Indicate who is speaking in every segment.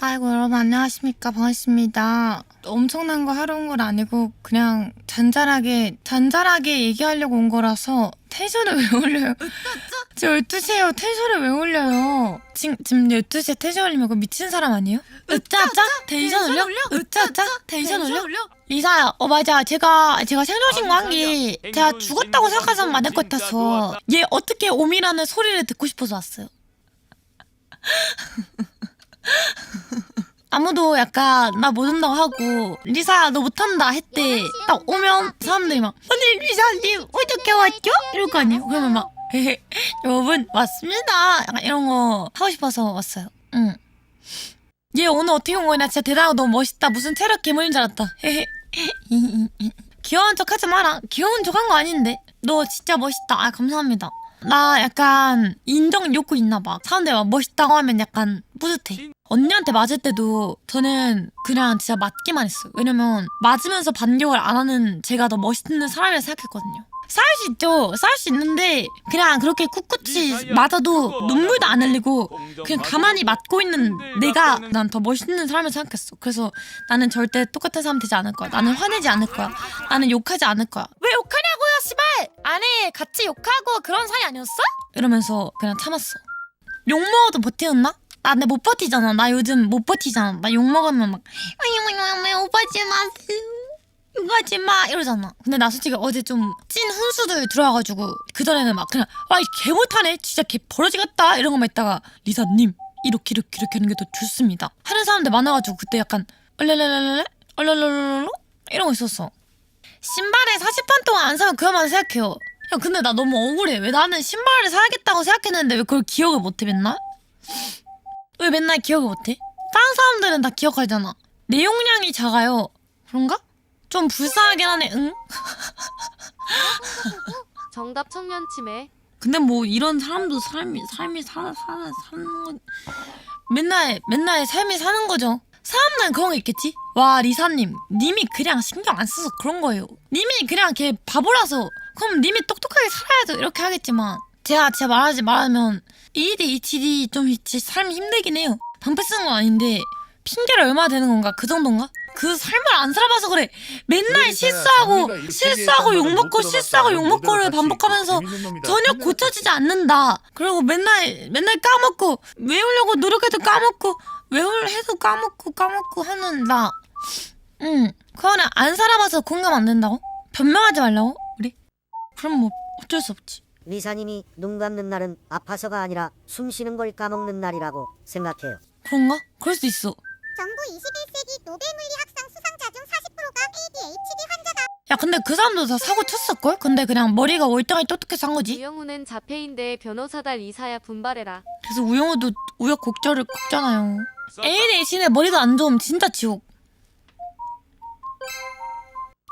Speaker 1: 아이고 여러분 안녕하십니까 반갑습니다. 엄청난 거 하러 온 건 아니고 그냥 잔잔하게 잔잔하게 얘기하려고 온 거라서 텐션을 왜 올려요? 지금 12시에요 텐션을 왜 올려요? 지금, 지금 12시에 텐션 올리면 그 미친 사람 아니에요? 으짜짜 텐션 올려? 으짜짜 텐션 올려? 리사야, 어 맞아. 제가 제가 생존신고 한게 제가 죽었다고 생각하는 사람 많을 것 같아서 얘 어떻게 오미라는 소리를 듣고 싶어서 왔어요. 아무도 약간 나 못한다고 하고 리사 너 못한다 했대. 딱 오면 사람들이 막 아니 리사님 어떻게 왔죠? 이럴 거 아니에요? 그러면 막 여러분 왔습니다. 약간 이런 거 하고 싶어서 왔어요. 응. 얘 오늘 어떻게 온나 진짜 대단하고 너무 멋있다. 무슨 체력 괴물인 줄 알았다. 귀여운 척 하지 마라. 귀여운 척 한 거 아닌데. 너 진짜 멋있다. 아 감사합니다 나 약간 인정 욕구 있나 봐. 사람들이 막 멋있다고 하면 약간 뿌듯해. 언니한테 맞을 때도 저는 그냥 진짜 맞기만 했어요. 왜냐면 맞으면서 반격을 안 하는 제가 더 멋있는 사람이라 생각했거든요. 싸울 수 있죠. 싸울 수 있는데 그냥 그렇게 꿋꿋이 맞아도 눈물도 안 흘리고 그냥 가만히 맞고 있는 내가 난 더 멋있는 사람을 생각했어. 그래서 나는 절대 똑같은 사람 되지 않을 거야. 나는 화내지 않을 거야. 나는 욕하지 않을 거야. 왜 욕하냐 안에 같이 욕하고 그런 사이 아니었어? 이러면서 그냥 참았어. 욕 먹어도 버티었나? 나 근데 못 버티잖아. 나 요즘 못 버티잖아. 나 욕 먹으면 막 오빠지 마세요. 욕하지 마 이러잖아. 근데 나 솔직히 어제 좀 찐 훈수들 들어와가지고 그 전에는 막 그냥 아개 못하네 진짜 개 버러지겠다 이런 거만 있다가 리사님 이렇게 이렇게 이렇게 하는 게 더 좋습니다. 하는 사람들 많아가지고 그때 약간 얼랄랄랄랄 얼랄랄랄랄 이런 거 있었어. 신발에 40판 동안 안 사면 그것만 생각해요. 야 근데 나 너무 억울해. 왜 나는 신발을 사야겠다고 생각했는데 왜 그걸 기억을 못해 맨날? 왜 맨날 기억을 못해? 다른 사람들은 다 기억하잖아. 내 용량이 작아요. 그런가? 좀 불쌍하긴 하네. 응?
Speaker 2: 정답 청년 치매.
Speaker 1: 근데 뭐 이런 사람도 삶이 삶이 사, 사, 사는 건 맨날 맨날 삶이 사는 거죠. 사람들은 그런 게 있겠지. 와 리사님, 님이 그냥 신경 안 써서 그런 거예요. 님이 그냥 걔 바보라서 그럼 님이 똑똑하게 살아야죠 이렇게 하겠지만 제가 제가 말하지 말하면 ADHD 좀 진짜 삶이 힘들긴 해요. 방패 쓰는 건 아닌데 핑계를 얼마나 되는 건가 그 정도인가? 그 삶을 안 살아봐서 그래. 맨날
Speaker 3: 그러니까
Speaker 1: 실수하고
Speaker 3: 이렇게
Speaker 1: 실수하고 욕 먹고
Speaker 3: 못
Speaker 1: 실수하고 욕. 먹고를 반복하면서
Speaker 3: 재밌는 놈이다.
Speaker 1: 전혀 고쳐지지 않는다. 그리고 맨날 맨날 까먹고 외우려고 노력해도 까먹고 외우해도 까먹고 까먹고 하는 나. 응. 그거는 안 살아봐서 공감 안 된다고? 변명하지 말라고? 우리? 그럼 뭐 어쩔 수 없지.
Speaker 4: 리사님이 눈 감는 날은 아파서가 아니라 숨 쉬는 걸 까먹는 날이라고 생각해요.
Speaker 1: 그런가? 그럴 수도 있어.
Speaker 5: 정부 21세기 노벨 물리학상 수상자 중 40%가 ADHD 환자다.
Speaker 1: 야 근데 그 사람도 다 사고 쳤을걸? 근데 그냥 머리가 월등하게 똑똑해서 한 거지.
Speaker 2: 유영우는 자폐인데 변호사달 이사야 분발해라.
Speaker 1: 그래서 우영우도 우여곡절을 겪잖아요. ADHD 머리도 안 좋으면 진짜 지옥.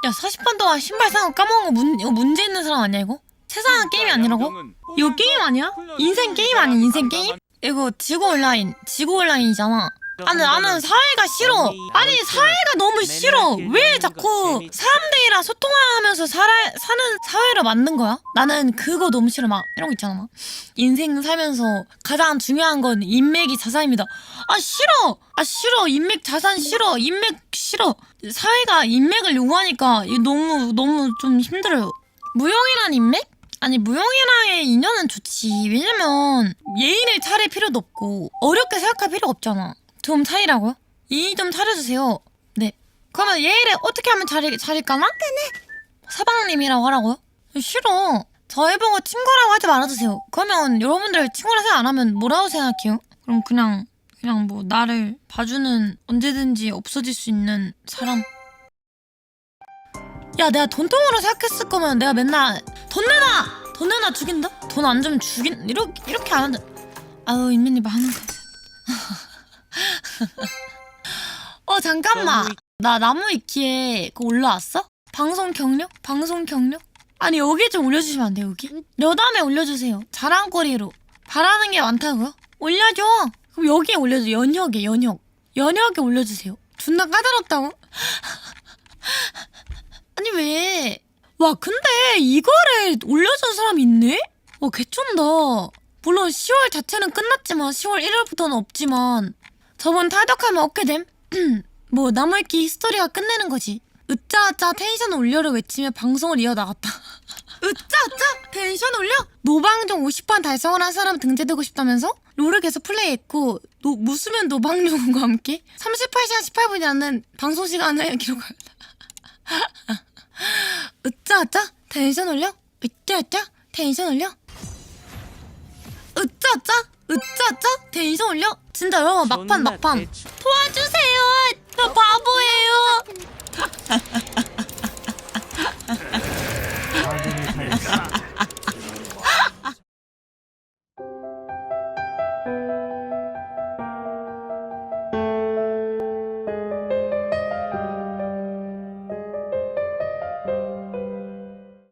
Speaker 1: 야 40분 동안 신발 사고 까먹은 거 문, 이거 문제 있는 사람 아니야 이거? 세상은 게임이 아니라고? 이거 게임 아니야? 인생 게임 아니야 인생 게임? 이거 지구 온라인 지구 온라인이잖아. 아니 나는 사회가 싫어. 아니 사회가 너무 싫어. 왜 자꾸 사람들이랑 소통하면서 살아, 사는 사회를 만든 거야? 나는 그거 너무 싫어. 막 이런 거 있잖아. 막 인생 살면서 가장 중요한 건 인맥이 자산입니다. 아 싫어. 아 싫어. 인맥 자산 싫어. 인맥 싫어. 사회가 인맥을 요구하니까 너무 너무 좀 힘들어요. 무용이란 인맥? 아니 무용이랑의 인연은 좋지. 왜냐면 예의를 차릴 필요도 없고 어렵게 생각할 필요가 없잖아. 좀 차리라고요? 예의 좀 차려주세요. 네. 그러면 예의를 어떻게 하면 차리, 차릴까나? 사방님이라고 하라고요? 싫어. 저희 보고 친구라고 하지 말아주세요. 그러면 여러분들 친구라 생각 안 하면 뭐라고 생각해요? 그럼 그냥 그냥 뭐 나를 봐주는 언제든지 없어질 수 있는 사람. 야 내가 돈통으로 생각했을 거면 내가 맨날 돈 내놔! 돈 내놔 죽인다? 돈 안 주면 죽인 이렇게 이렇게 안 한다. 아유 인민님 많은 거. 어 잠깐만 나 나무 위키에 그거 올라왔어? 방송 경력? 방송 경력? 아니 여기 좀 올려주시면 안 돼요 여기? 여담에 올려주세요 자랑거리로 바라는 게 많다고요? 올려줘 그럼 여기에 올려줘 연혁에 연혁 연혁에 올려주세요 존나 까다롭다고? 아니 왜? 와 근데 이거를 올려준 사람이 있네? 와 개쩐다 물론 10월 자체는 끝났지만 10월 1일부터는 없지만 저번 탈덕하면 어떻게 됨? 뭐 나무위키 스토리가 끝내는 거지. 으짜으짜 텐션 올려를 외치며 방송을 이어나갔다. 으짜으짜 텐션 올려? 노방종 50판 달성을 한 사람 등재되고 싶다면서? 롤을 계속 플레이했고 노, 무수면 노방종과 함께 38시간 18분이라는 방송 시간을 기록하였다. 으짜으짜 텐션 올려? 으짜으짜 텐션 올려? 으짜짜 으짜짜? 대 인성 올려? 진짜요? 막판 막판 도와주세요! 저 바보예요!